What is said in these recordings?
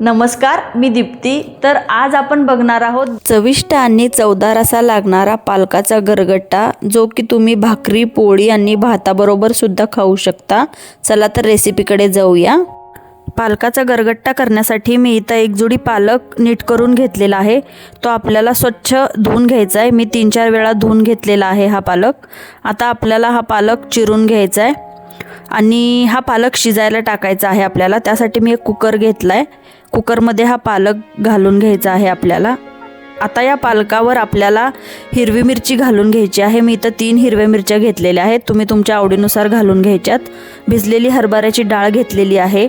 नमस्कार मी दीप्ती. तर आज आपण बघणार आहोत चविष्ट आणि चवदार असा लागणारा पालकाचा गरगट्टा जो की तुम्ही भाकरी पोळी आणि भाताबरोबर सुद्धा खाऊ शकता. चला तर रेसिपीकडे जाऊया. पालकाचा गरगट्टा करण्यासाठी मी इथं एक जुडी पालक नीट करून घेतलेला आहे. तो आपल्याला स्वच्छ धुवून घ्यायचा आहे मी तीन चार वेळा धुवून घेतलेला आहे हा पालक. आता आपल्याला हा पालक चिरून घ्यायचा आहे आणि हा पालक शिजायला टाकायचा आहे आपल्याला. त्यासाठी मी एक कुकर घेतला आहे कुकरमध्ये हा पालक घालून घ्यायचा आहे आपल्याला. आता या पालकावर आपल्याला हिरवी मिरची घालून घ्यायची आहे. मी इथं तीन हिरव्या मिरच्या घेतलेल्या आहेत. तुम्ही तुमच्या आवडीनुसार घालून घ्यायच्यात. भिजलेली हरभऱ्याची डाळ घेतलेली आहे.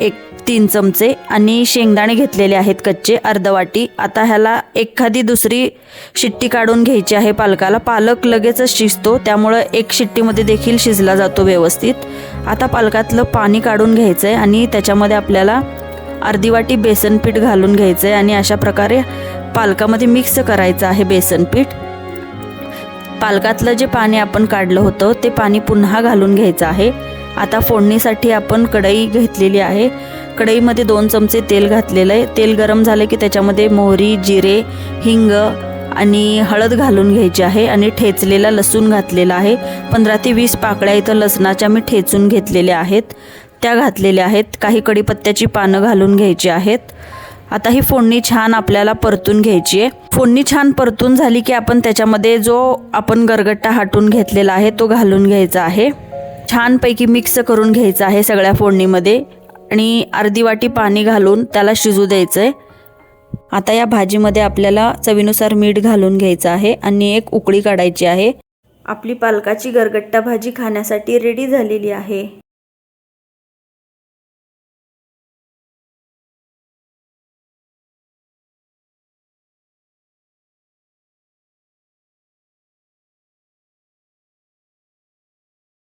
एक तीन चमचे आणि शेंगदाणे घेतलेले आहेत कच्चे अर्धवाटी आता ह्याला एखादी दुसरी शिट्टी काढून घ्यायची आहे पालकाला. पालक लगेचच शिजतो त्यामुळं एक शिट्टीमध्ये देखील शिजला जातो व्यवस्थित. आता पालकातलं पाणी काढून घ्यायचं आहे आणि त्याच्यामध्ये आपल्याला अर्धी वाटी बेसन पीठ घालून घ्यायचं आहे आणि अशा प्रकारे पालकामध्ये मिक्स करायचं आहे बेसन पीठ. पालकातलं जे पाणी आपण काढलं होतं ते पाणी पुन्हा घालून घ्यायचं आहे. आता फोडणीसाठी आपण कढई घेतलेली आहे. कढईमध्ये दोन चमचे तेल घातलेलं आहे. तेल गरम झालं की त्याच्यामध्ये मोहरी जिरे हिंग आणि हळद घालून घ्यायची आहे आणि ठेचलेला लसूण घातलेला आहे. पंधरा ते वीस पाकळ्या इथं लसणाच्या मी ठेचून घेतलेल्या आहेत. त्या घातलेल्या आहेत. काही कढीपत्त्याची पानं घालून घ्यायची आहेत. आता ही फोडणी छान आपल्याला परतून घ्यायची आहे. फोडणी छान परतून झाली की आपण त्याच्यामध्ये जो आपण गरगट्टा हाटून घेतलेला आहे तो घालून घ्यायचा आहे. छानपैकी मिक्स करून घ्यायचं आहे सगळ्या फोडणीमध्ये. आणि अर्धी वाटी पाणी घालून त्याला शिजू द्यायचं आहे आता या भाजीमध्ये आपल्याला चवीनुसार मीठ घालून घ्यायचं आहे आणि एक उकळी काढायची आहे. आपली पालकाची गरगट्टा भाजी खाण्यासाठी रेडी झालेली आहे.